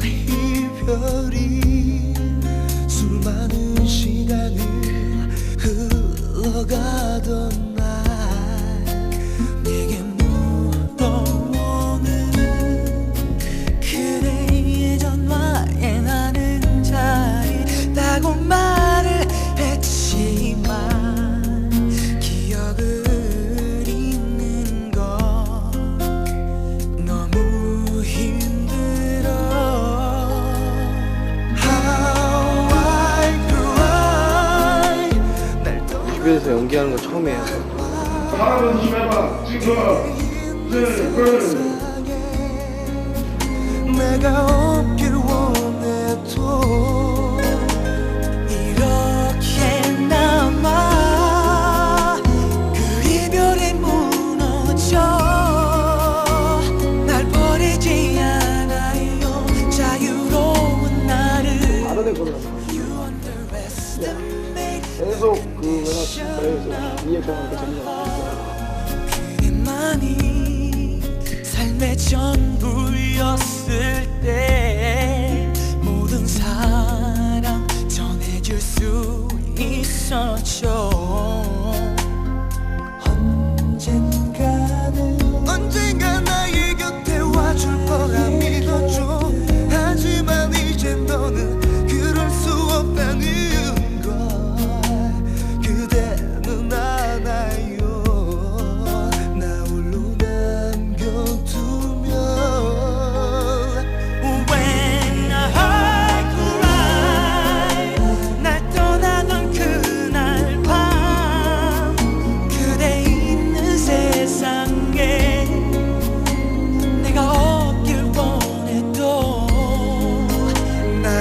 lonely 집에서 연기하는 거 처음이에요. 사람은 힘해봐. 지금. 네, 네. 그거랑 비교해서 이해 보면 재미가 나니까. 삶의 전부였을 때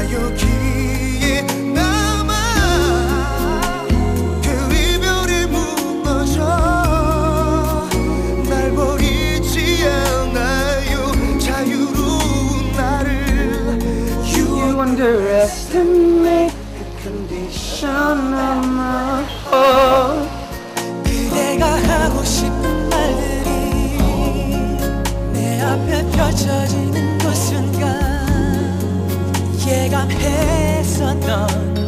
you 내가 했었던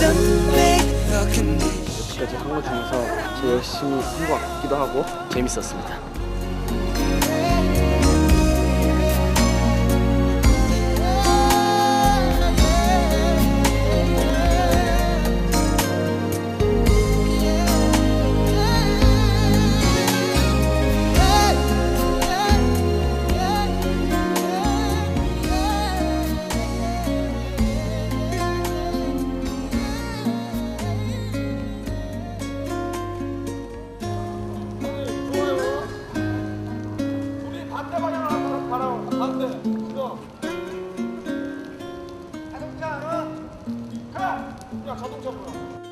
네. 여태까지 한 것 중에서 제일 열심히 한 것 같기도 하고 재밌었습니다. 자동차 보라고